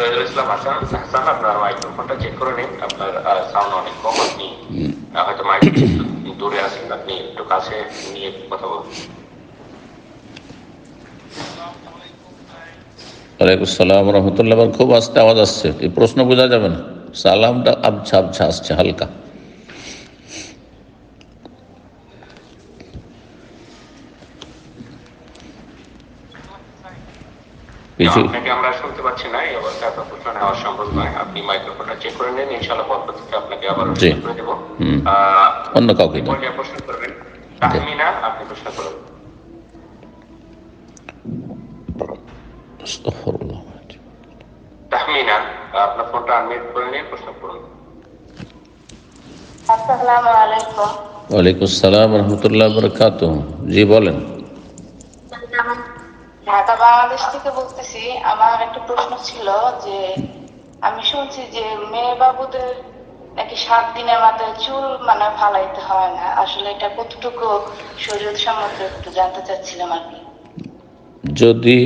শহীদুল ইসলাম হাসান হাসান আপনার মাইক্রোফোনটা চেক করে নিন আপনার সাউন্ড অনেক কম আপনি হয়তো মাইক দূরে আছেন আপনি একটু কাছে নিয়ে কথা বলুন ওয়ালাইকুম সালাম রহমতুল্লাহ খুব আস্তে আওয়াজ আসছে এই প্রশ্ন বোঝা যাবে না সালামটা আবছা আবছা আসছে হালকা আপনাকে আমরা শুনতে পাচ্ছি না এই অবস্থায় আপনার প্রশ্ন নেওয়া সম্ভব নয়। আপনি মাইক্রোফোনটা চেক করে নিন ইনশাআল্লাহ পরবর্তীতে আপনাকে আবার করে দেবো। অন্য কাউকে প্রশ্ন করবেন। তাহমিনা আপনি প্রশ্ন করুন। তাহমিনা আপনার ফোনটা আনমিউট করে নিয়ে প্রশ্ন করুন। আসসালামু আলাইকুম। ওয়ালাইকুম সালাম রহমতুল্লাহ বরকাত জি বলেন। ঢাকা বাংলাদেশ থেকে বলতেছি, আমার একটা প্রশ্ন ছিল যে, আমি শুনছি যে মেয়ে বাবুদের নাকি সাত দিনের মাথায় চুল মানে ফালাইতে হয় না। আসলে এটা কতটুকু শরীর সম্মত একটু জানতে চাচ্ছিলাম আর কি। যদি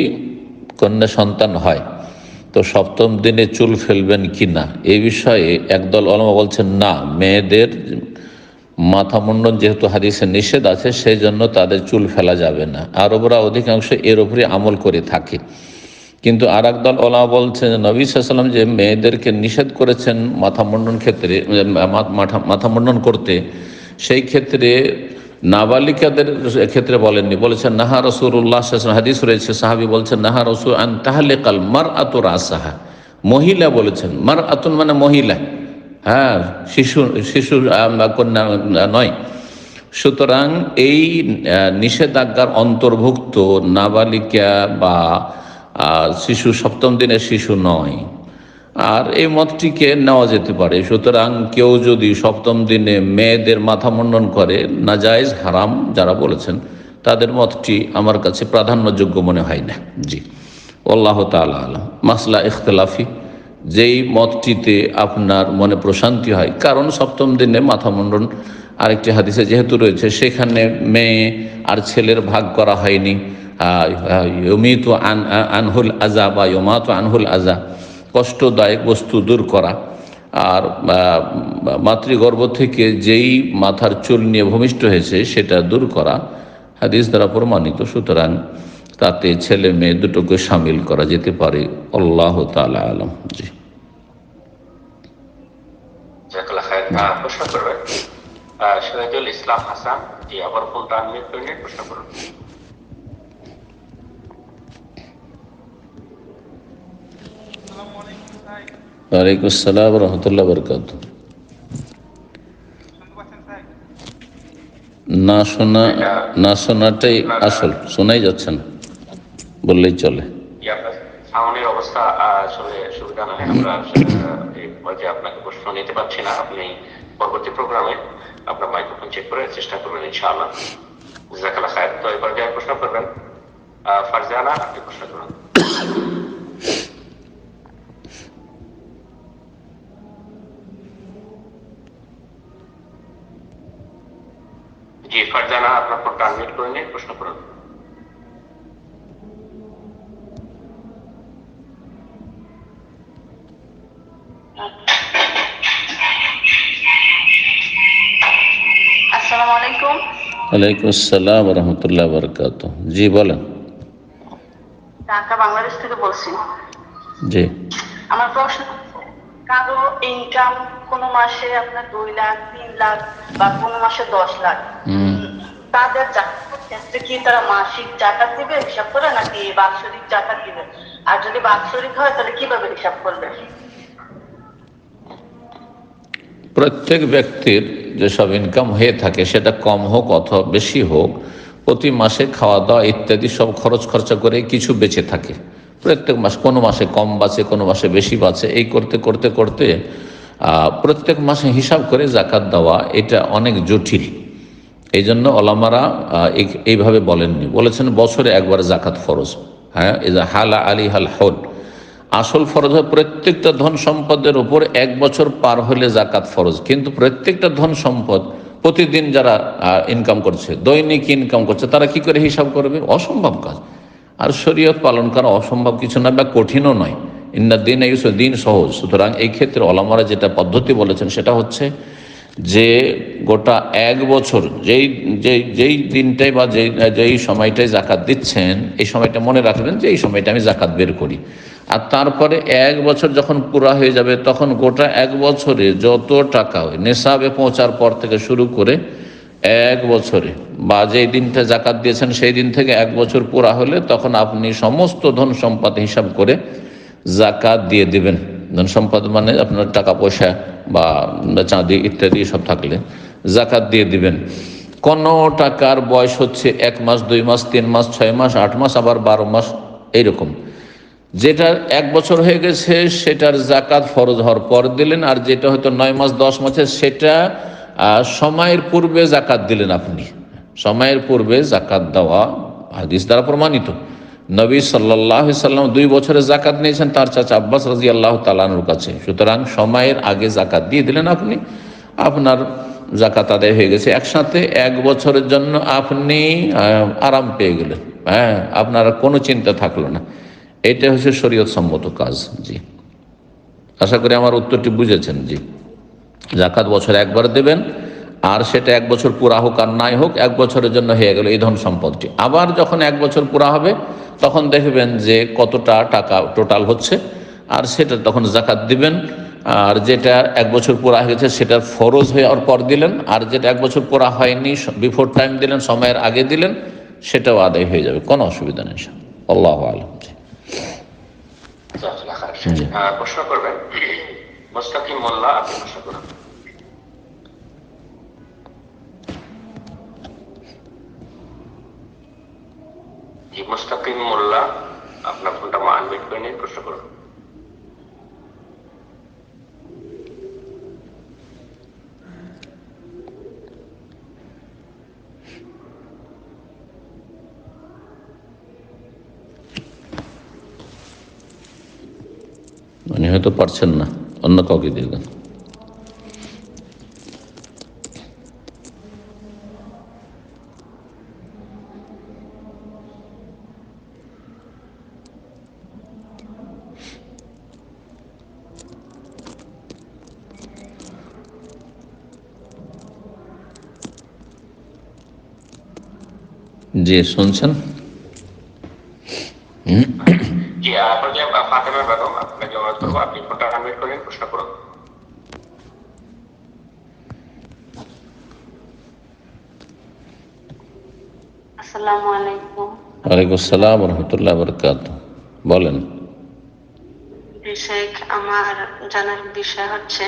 কন্যা সন্তান হয়, তো সপ্তম দিনে চুল ফেলবেন কি না? এই বিষয়ে একদল অলমা বলছেন, না, মেয়েদের মাথা মুন্ডন যেহেতু হাদিসে নিষেধ আছে, সেই জন্য তাদের চুল ফেলা যাবে না। আরবরা অধিকাংশ এর উপরে আমল করে থাকে। কিন্তু আর একদল ওলা বলছেন, নবী সাল্লাম যে মেয়েদেরকে নিষেধ করেছেন মাথা মুন্ডন ক্ষেত্রে মাথা মুন্ডন করতে, সেই ক্ষেত্রে নাবালিকাদের ক্ষেত্রে বলেননি। বলেছেন, নাহা রসুল্লাহ হাদিস রয়েছে, সাহাবি বলছেন, নাহা রসুল আন তাহলে কাল মার আতুর আসাহা মহিলা বলেছেন মার আতুন মানে মহিলা। হ্যাঁ শিশু শিশু কন্যা নয়। সুতরাং এই নিষেধাজ্ঞার অন্তর্ভুক্ত নাবালিকা বা শিশু, সপ্তম দিনের শিশু নয়। আর এই মতটিকে নেওয়া যেতে পারে। সুতরাং কেউ যদি সপ্তম দিনে মেয়েদের মাথা মুন্ডন করে, নাজায়েজ, হারাম, যারা বলেছেন, তাদের মতটি আমার কাছে প্রাধান্যযোগ্য মনে হয় না। জি। আল্লাহ তালা আলম। মাসলা ইখতলাফি। যেই মতটিতে আপনার মনে প্রশান্তি হয়। কারণ সপ্তম দিনে মাথা মুন্ডন আরেকটি হাদিসে যেহেতু রয়েছে, সেখানে মেয়ে আর ছেলের ভাগ করা হয়নি। ইয়মিত আন, আনহুল আজা বা ইয়মাত আনহুল আজা। কষ্টদায়ক বস্তু দূর করা। আর মাতৃগর্ভ থেকে যেই মাথার চুল নিয়ে ভূমিষ্ঠ হয়েছে, সেটা দূর করা। হাদিস দ্বারা প্রমাণিত। সুতরাং তাতে ছেলে মেয়ে দুটোকে সামিল করা যেতে পারে। আল্লাহ তালা আলম। জি। ইসলাম হাসান আবার ফোনটা আনমিউট করে নিয়ে প্রশ্ন করুন। ওয়ালাইকুম আসসালাম রহমতুল্লাহ বরকাত না শোনা না শোনাটাই আসল শোনাই যাচ্ছে না। বললেই চলে। পরবর্তী প্রোগ্রামে আপনার চেক করে চেষ্টা করবেন তো ফারজানা, আপনি প্রশ্ন করুন। জি, ফারজানা, আপনার করে প্রশ্ন করুন। আসসালামু আলাইকুম ওয়ালাইকুম আসসালাম রহমতুল্লাহ বরকাত জি বলেন। ঢাকা বাংলাদেশ থেকে বলছি। জি। আমার প্রশ্ন কারও ইনকাম কোনো মাসে আপনার দুই লাখ তিন লাখ বা কোনো মাসে দশ লাখ। তাদের ক্ষেত্রে কি তারা মাসিক জাকাত দিবে হিসাব করে নাকি বাৎসরিক জাকাত দিবে? আর যদি বাৎসরিক হয় তাহলে কীভাবে হিসাব করবে? প্রত্যেক ব্যক্তির যেসব ইনকাম হয়ে থাকে, সেটা কম হোক অথবা বেশি হোক, প্রতি মাসে খাওয়া দাওয়া ইত্যাদি সব খরচ খরচা করে কিছু বেঁচে থাকে। প্রত্যেক মাস, কোনো মাসে কম বাঁচে, কোনো মাসে বেশি বাঁচে, এই করতে করতে করতে প্রত্যেক মাসে হিসাব করে জাকাত দেওয়া এটা অনেক জটিল। এই জন্য ওলামারা এই- এইভাবে বলেননি। বলেছেন, বছরে একবার জাকাত ফরজ। হ্যাঁ হালা আলী হাল হল। আসল ফরজ হয় প্রত্যেকটা ধন সম্পদের উপর এক বছর পার হলে জাকাত ফরজ। কিন্তু প্রত্যেকটা ধন সম্পদ প্রতিদিন যারা ইনকাম করছে, দৈনিক ইনকাম করছে, তারা কি করে হিসাব করবে? অসম্ভব কাজ। আর শরীয়ত পালন করা অসম্ভব কিছু না বা কঠিনও নয়। ইন্না দিন দিন সহজ। সুতরাং এই ক্ষেত্রে অলামারা যেটা পদ্ধতি বলেছেন সেটা হচ্ছে যে গোটা এক বছর যেই যেই যেই দিনটাই বা যেই যেই সময়টায় জাকাত দিচ্ছেন, এই সময়টা মনে রাখবেন যে এই সময়টা আমি জাকাত বের করি। আর তারপরে এক বছর যখন পুরা হয়ে যাবে, তখন গোটা এক বছরে যত টাকা নেশাবে পৌঁছার পর থেকে শুরু করে এক বছরে, বা যেই দিনটা জাকাত দিয়েছেন সেই দিন থেকে এক বছর পুরা হলে তখন আপনি সমস্ত ধন সম্পদ হিসাব করে জাকাত দিয়ে দিবেন। ধন সম্পদ মানে আপনার টাকা পয়সা বা চাঁদি ইত্যাদি সব থাকলে জাকাত দিয়ে দিবেন। কোনো টাকার বয়স হচ্ছে এক মাস, দুই মাস, তিন মাস, ছয় মাস, আট মাস, আবার বারো মাস, এইরকম। যেটা এক বছর হয়ে গেছে, সেটার জাকাত ফরজ হওয়ার পর দিলেন, আর যেটা হয়তো নয় মাস, দশ মাসের সেটা সময়ের পূর্বে জাকাত দিলেন আপনি। সময়ের পূর্বে জাকাত দেওয়া হাদিস দ্বারা প্রমাণিত। নবী সাল্লাহ সাল্লাম দুই বছরে জাকাত নিয়েছেন, তার চাচা আব্বাস রাজি আল্লাহ তালানুর কাছে। সুতরাং সময়ের আগে জাকাত দিয়ে দিলেন আপনি, আপনার জাকাত আদায় হয়ে গেছে। একসাথে এক বছরের জন্য আপনি আরাম পেয়ে গেলেন। হ্যাঁ আপনার কোনো চিন্তা থাকল না। এটা হচ্ছে শরীয়ত সম্মত কাজ, জি। আশা করি আমার উত্তরটি বুঝেছেন, জি। জাকাত বছরে একবার দেবেন আর সেটা এক বছর পুরা হোক আর নাই হোক, এক বছরের জন্য হয়ে গেল এই ধন সম্পদটি আবার যখন এক বছর পুরা হবে, তখন দেখবেন যে কতটা টাকা টোটাল হচ্ছে, আর সেটা তখন জাকাত দিবেন, আর যেটা এক বছর পুরা হয়ে গেছে সেটার ফরজ আর পর দিলেন, আর যেটা এক বছর পুরা হয়নি বিফোর টাইম দিলেন, সময়ের আগে দিলেন, সেটাও আদায় হয়ে যাবে, কোনো অসুবিধা নেই আল্লাহ আলম। প্রশ্ন করবেন, মুস্তাকিম মোল্লা, আপনি প্রশ্ন করুন। জি মোল্লা, আপনার ফোনটা আনমিট করে নিয়ে প্রশ্ন করুন। উনি হয়তো পারছেন না, অন্য কাউকে দিয়ে দেন জি শুনছেন জি আপনার যে ফাতেমা বেগম আপনাকে অনুরোধ করব আপনি ফোনটা আনমিট করে নিন, প্রশ্ন করুন আসসালামু আলাইকুম। ওয়ালাইকুম আসসালাম রহমতুল্লাহ বরকাত বলেন। শেখ আমার জানার বিষয় হচ্ছে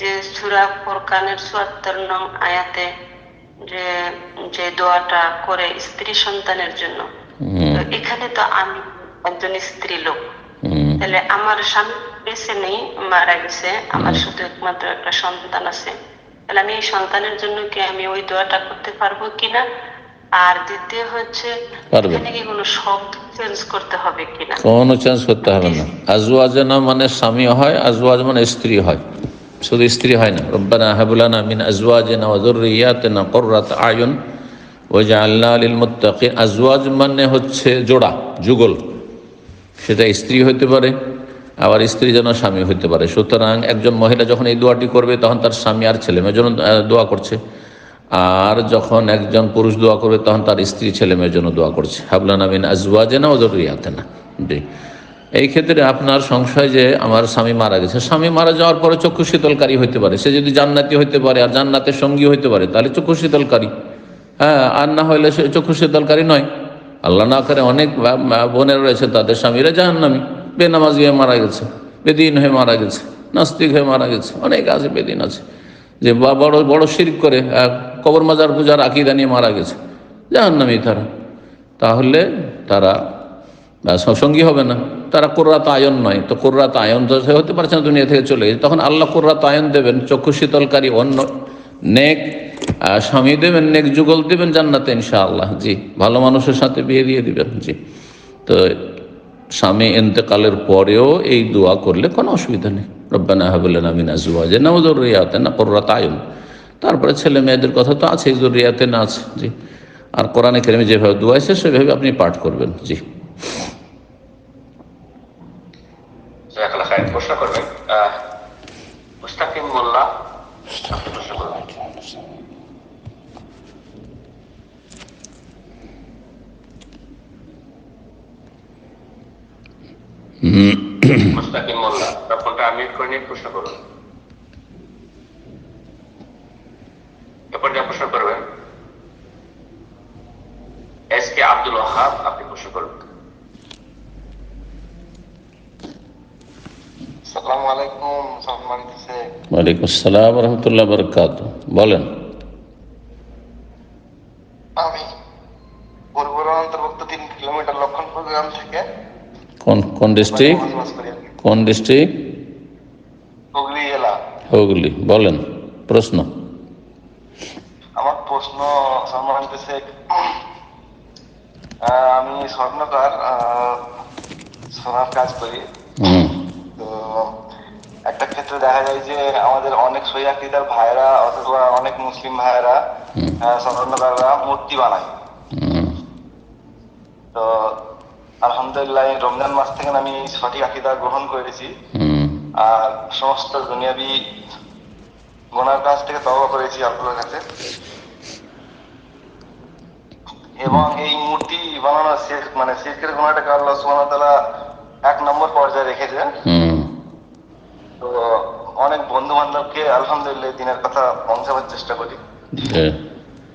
যে সুরা ফোরকানের চুয়াত্তর নং আয়াতে যে যে দোয়াটা করে স্ত্রী সন্তানের জন্য। এখানে তো আমি একজন স্ত্রী লোক। তাহলে আমার স্বামী বেঁচে নেই মারা গেছে আমার শুধু একমাত্র একটা সন্তান আছে। তাহলে আমি এই সন্তানের জন্য কি আমি ওই দোয়াটা করতে পারব কিনা? আর দ্বিতীয় হচ্ছে। এখানে কি কোনো শব্দ চেঞ্জ করতে হবে কিনা? কোনো চেঞ্জ করতে হবে না। আজওয়াজনা মানে স্বামী হয় আজওয়াজ মানে স্ত্রী হয়। শুধু স্ত্রী হয় না। রব্বানা হাবুলানা মিন আজওয়াজিনা ওয়া যুররিয়াতিনা কুররাত আয়ুন ওয়াজআলনা লিল মুত্তাকিন আজওয়াজ মানে হচ্ছে জোড়া, যুগল। সেটা স্ত্রী হতে পারে, আবার স্ত্রী যেন স্বামী হইতে পারে। সুতরাং একজন মহিলা যখন এই দোয়াটি করবে, তখন তার স্বামী আর ছেলে মেয়ের জন্য দোয়া করছে। আর যখন একজন পুরুষ দোয়া করবে, তখন তার স্ত্রী ছেলে মেয়ের জন্য দোয়া করছে। হাবলানা মিন আজওয়াজেনা ও জরুরিয়াতেনা জি। এই ক্ষেত্রে আপনার সংশয় যে আমার স্বামী মারা গেছে। স্বামী মারা যাওয়ার পরে চক্ষু শীতলকারী হইতে পারে। সে যদি জান্নাতি হইতে পারে আর জান্নাতের সঙ্গী হইতে পারে, তাহলে চক্ষু শীতলকারী। হ্যাঁ আর না হইলে সে চক্ষু শীতলকারী নয়। আল্লাহ না করে অনেক বোনের রয়েছে, তাদের স্বামীরা জাহান্নামি। বেনামাজি হয়ে মারা গেছে, বেদিন হয়ে মারা গেছে, নাস্তিক হয়ে মারা গেছে, অনেক আছে, বেদিন আছে। যে বা- বড় বড় শিরিক করে কবর মাজার পূজার আকিদা নিয়ে মারা গেছে। জাহান্নামি তারা। তাহলে তারা সঙ্গী হবে না। তারা কোর্রাত আয়ন নয়। তো কোর্রাত আয়ন তো সে হতে পারছে না দুনিয়া থেকে চলে গেছে। তখন আল্লাহ কোর্রাত আয়ন দেবেন, চক্ষু শীতলকারী অন্য নেক স্বামী দেবেন, নেক যুগল দেবেন জান্নাতে ইনশাআল্লাহ। জি, ভালো মানুষের সাথে বিয়ে দিয়ে দিবেন, জি। তো স্বামী এন্তেকালের পরেও এই দোয়া করলে কোনো অসুবিধা নেই। রব্বানা হাবুল্লাহ আমিন আজুয়াজে না জরুরিয়াতে না কোর্রাত আয়ন। তারপরে ছেলে মেয়েদের কথা তো আছে জরুরিয়াতে না আছে, জি। আর কোরআনে কেরেমে যেভাবে দোয়া আছে সেভাবে আপনি পাঠ করবেন, জি। প্রশ্ন করবেন। মুস্তাকিম মোল্লা প্রশ্ন করবেন। মুস্তাকিম মোল্লা ফোনটা আমি করে নিয়ে প্রশ্ন করুন এরপর যা প্রশ্ন করবেন এস কে আব্দুল ওহাব আপনি প্রশ্ন করবেন সালামু আলাইকুম সম্মানিত শেখ ওয়ালাইকুম আসসালাম রহমতুল্লাহ বরকাত বলেন। আমি অন্তর্ভুক্ত তিন কিলোমিটার লক্ষণপুর গ্রাম থেকে কোন কোন ডিস্ট্রিক্ট। কোন ডিস্ট্রিক্ট? হুগলি জেলা। হুগলি। বলেন প্রশ্ন। আমার প্রশ্ন সম্মানিত শেখ আমি স্বর্ণকার সোনার কাজ করি। তো একটা ক্ষেত্রে দেখা যায় যে আমাদের অনেক সৈয়াকিদার ভাইরা অথবা অনেক মুসলিম ভাইরা স্বর্ণকাররা মূর্তি বানায়। তো আলহামদুলিল্লাহ রমজান মাস থেকে আমি সঠিক আকিদা গ্রহণ করেছি। আর সমস্ত দুনিয়াবি গোনার কাছ থেকে তবা করেছি আল্লাহর কাছে। এবং এই মূর্তি বানানো শেখ মানে শেখের গোনাটাকে আল্লাহ তাআলা এক নম্বর পর্যায়ে রেখেছে। হুম। তো অনেক বন্ধু বান্ধবকে আলহামদুলিল্লাহ দিনের কথা পৌঁছাবার চেষ্টা করি।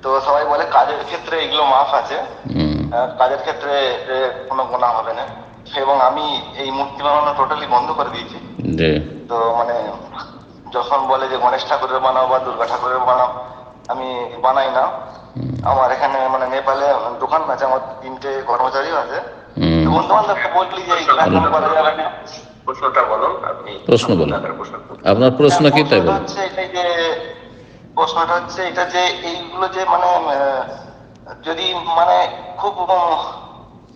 তো সবাই বলে কাজের ক্ষেত্রে এগুলো মাফ আছে। কাজের ক্ষেত্রে কোনো গোনা হবে না। এবং আমি এই মূর্তি বানানো টোটালি বন্ধ করে দিয়েছি। তো মানে যখন বলে যে গণেশ ঠাকুরের বানাও বা দুর্গা ঠাকুরের বানাও আমি বানাই না। আমার এখানে মানে নেপালে দোকান আছে আমার তিনটে কর্মচারীও আছে। বন্ধু বান্ধবকে বললি যে করা যাবে না। প্রশ্নটা বলুন আপনি প্রশ্ন বলুন। আপনার প্রশ্ন। কি তাই বলুন হচ্ছে এটাই যে প্রশ্নটা হচ্ছে এটা যে এইগুলো যে মানে যদি মানে খুব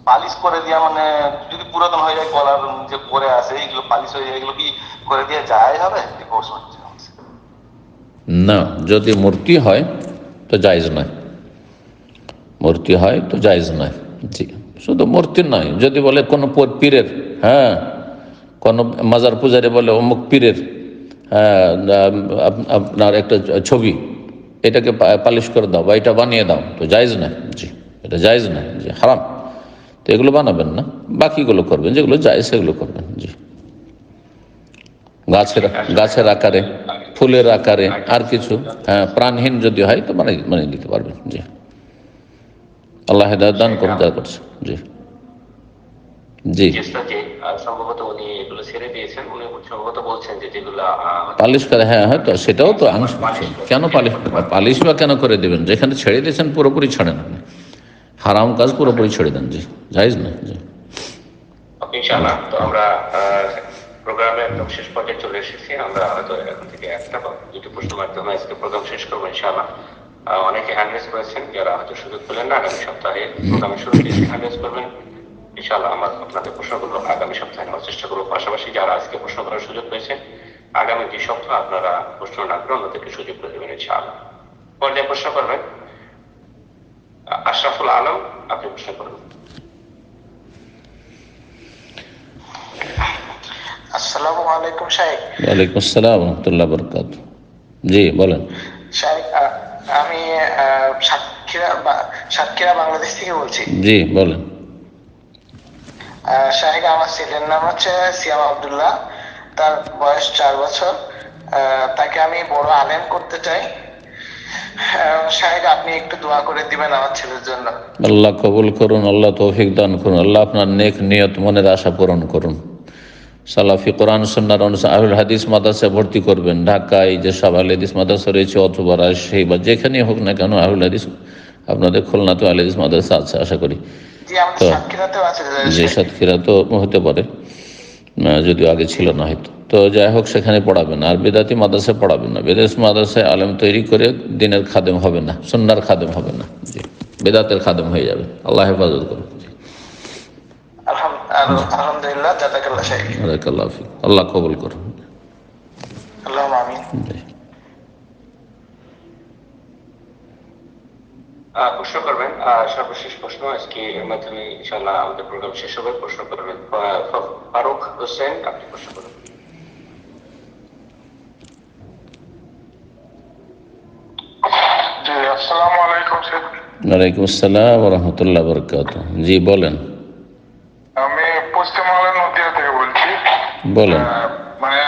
পালিশ করে দেওয়া মানে যদি পুরাতন হয়ে যায় কলার যে পরে আসে এইগুলো পালিশ হয়ে যায় এগুলো কি করে দিয়ে যায় হবে? এই প্রশ্ন না যদি মূর্তি হয় তো জায়জ নয়। মূর্তি হয় তো জায়জ নয়। জি শুধু মূর্তি নয় যদি বলে কোনো পীরের হ্যাঁ কোনো মাজার পূজারি বলে অমুক পীরের আপনার একটা ছবি, এটাকে পালিশ করে দাও বা এটা বানিয়ে দাও, তো জায়জ নয় জি, এটা জায়জ নয় জি, হারাম, তো এগুলো বানাবেন না, বাকিগুলো করবেন, যেগুলো যায় সেগুলো করবেন, জি। গাছের গাছের আকারে, ফুলের আকারে আর কিছু হ্যাঁ প্রাণহীন যদি হয় তো মানে মানে দিতে পারবেন, জি। আল্লাহ দান করুন যা করছে, জি। জি। চেষ্টা যে সম্ভবত উনি এগুলো ছেড়ে দিয়েছেন। উনি সম্ভবত বলছেন যে যেগুলো পালিশ করে হ্যাঁ হয়তো সেটাও তো আংশ কেন পালিশ পালিশ বা কেন করে দেবেন? যেখানে ছেড়ে দিয়েছেন পুরোপুরি ছাড়েন আপনি। হারাম কাজ পুরোপুরি ছেড়ে দেন জি। যাইজ না জি। ইনশাআল্লাহ তো আমরা প্রোগ্রামে একদম শেষ পর্যায়ে চলে এসেছি। আমরা হয়তো এখন থেকে একটা বা দুটি প্রশ্ন মাধ্যমে আজকে প্রোগ্রাম শেষ করব ইনশাআল্লাহ। অনেকে হ্যান্ডরেস করেছেন যারা হয়তো সুযোগ পেলেন না আগামী সপ্তাহে প্রোগ্রামের শুরুতে এসে করবেন। ইনশাআল্লাহ আমার আপনাদের প্রশ্নগুলো আগামী সপ্তাহে নেওয়ার চেষ্টা করব। পাশাপাশি যারা আজকে প্রশ্ন করার সুযোগ পেয়েছেন আগামী দুই সপ্তাহ আপনারা প্রশ্ন না করে অন্যদেরকে সুযোগ করে দেবেন ইনশাআল্লাহ। পর্যায়ে প্রশ্ন করবেন আশরাফুল আলম আপনি প্রশ্ন করবেন আসসালামু আলাইকুম শাহেক ওয়ালাইকুম আসসালাম রহমতুল্লাহ বরকাত জি বলেন। আহ, আমি আহ, সাতক্ষীরা বা- সাতক্ষীরা বাংলাদেশ থেকে বলছি। জি বলেন। শাহেক আমার ছেলের নাম হচ্ছে সিয়াম আব্দুল্লাহ। তার বয়স চার বছর। তাকে আমি বড় আলেম করতে চাই। আপনি একটু দোয়া করে দিবেন আমার ছেলের জন্য। আল্লাহ কবুল করুন, আল্লাহ তৌফিক দান করুন, আল্লাহ আপনার নেক নিয়ত মনের আশা পূরণ করুন। সালাফি কোরআন সন্ন্যার অনুসারে হাদিস মাদ্রাসা ভর্তি করবেন। ঢাকায় যে সব আল হাদিস রয়েছে, অথবা রাজশাহী বা যেখানে হোক না কেন আহুল হাদিস, আপনাদের খুলনাতেও আল হাদিস মাদ্রাসা আছে, আশা করি। তো- সাতক্ষীরাতেও যে সাতক্ষীরা তো হতে পারে না, যদিও আগে ছিল না হয়তো। তো যাই হোক সেখানে পড়াবেন। আর বেদাতি মাদ্রাসায় পড়াবেন না। বেদাস মাদ্রাসায় আলেম তৈরি করে দিনের খাদেম হবে না সন্ন্যার খাদেম হবে না। জি বেদাতের খাদেম হয়ে যাবে। আল্লাহ হেফাজত করুন। আলহামদুলিল্লাহ আল্লাহ আল্লাহ কবুল করুন। আল্লাহ আমিন জি আহ, প্রশ্ন করবেন। সর্বশেষ প্রশ্ন আজকে মাধ্যমে ইনশাল্লাহ আমাদের প্রোগ্রাম শেষ হবে। প্রশ্ন করবেন ফারুক হোসেন আপনি প্রশ্ন করবেন। জি আসসালামু আলাইকুম শেখ ওয়ালাইকুম আসসালাম রহমতুল্লাহ বরকাত। জি বলেন। আমি নদিয়া থেকে বলছি। বলেন। মানে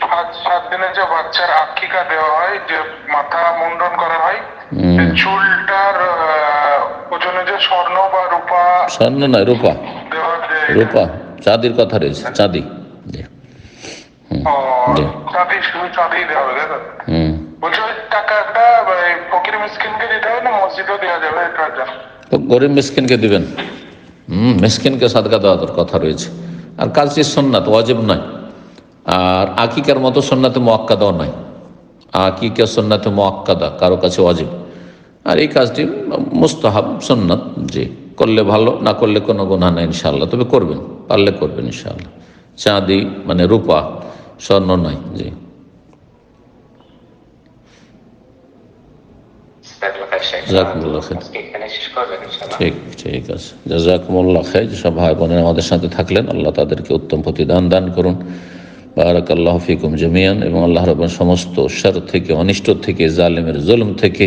সাত সাত দিনের যে বাচ্চার আকিকা দেওয়া হয় যে মাথা মুন্ডন করা হয় চুলটার ওজনে যে স্বর্ণ বা রূপা স্বর্ণ নয় রূপা। রূপা চাঁদির কথা রয়েছে চাঁদি। ও, চাঁদি শুধু চাঁদি দেওয়া হবে হুম। বলছি ওই টাকাটা ফকির মিসকিনকে দিতে হবে না মসজিদও দেওয়া যাবে এটা তো গরিব মিসকিনকে দিবেন। হুম মিসকিনকে সাদকা দেওয়ার কথা রয়েছে। আর কাজটি সন্ন্যাত ওয়াজিব নয়। আর আকিকার মতো সন্ন্যাতে মোয়াক্কাদাও নয়। আকিকা সন্ন্যাতে মোয়াক্কাদা কারও কাছে ওয়াজিব। আর এই কাজটি মুস্তাহাব সন্ন্যাত জি করলে ভালো, না করলে কোনো গুণা নেই ইনশাল্লাহ তবে করবেন, পারলে করবেন ইনশাল্লাহ চাঁদি মানে রূপা, স্বর্ণ নয়, জি। ঠিক ঠিক আছে। জাজাকুমুল্লাহ ভাই বোনেরা আমাদের সাথে থাকলেন, আল্লাহ তাদেরকে উত্তম প্রতিদান দান করুন। বারাক আল্লাহ ফিকুম জমিয়ান এবং আল্লাহ রবেন সমস্ত সার থেকে অনিষ্ট থেকে, জালেমের জুলুম থেকে,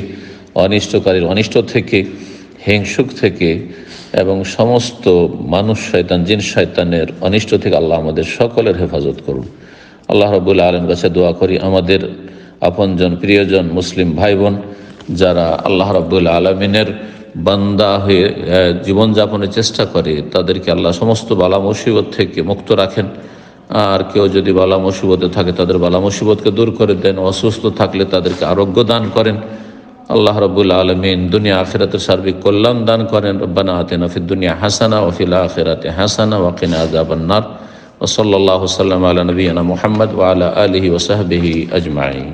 অনিষ্টকারীর অনিষ্ট থেকে, হিংসুক থেকে, এবং সমস্ত মানুষ শয়তান, জিন শয়তানের অনিষ্ট থেকে আল্লাহ আমাদের সকলের হেফাজত করুন। আল্লাহ রবুল্লা আলম কাছে দোয়া করি, আমাদের আপনজন প্রিয়জন মুসলিম ভাই বোন যারা আল্লাহ রব্বুল আলমিনের বান্দা হয়ে জীবনযাপনের চেষ্টা করে, তাদেরকে আল্লাহ সমস্ত বালা মুসিবত থেকে মুক্ত রাখেন। আর কেউ যদি বালা মুসিবতে থাকে, তাদের বালা মুসিবতকে দূর করে দেন, অসুস্থ থাকলে তাদেরকে আরোগ্য দান করেন। আল্লাহ রবুল আলমিন দুনিয়া আখেরাতে সার্বিক কল্যাণ দান করেন। রব্বানা আতেন ফিদ দুনিয়া হাসানা ওফিলা আখেরাতে হাসানা ওয়াকিন আজাবান্নার ওসল্লাহ সাল্লাম আলা নবীনা মোহাম্মদ ওয়ালা আলহি ওসাহবিহি আজমাইন।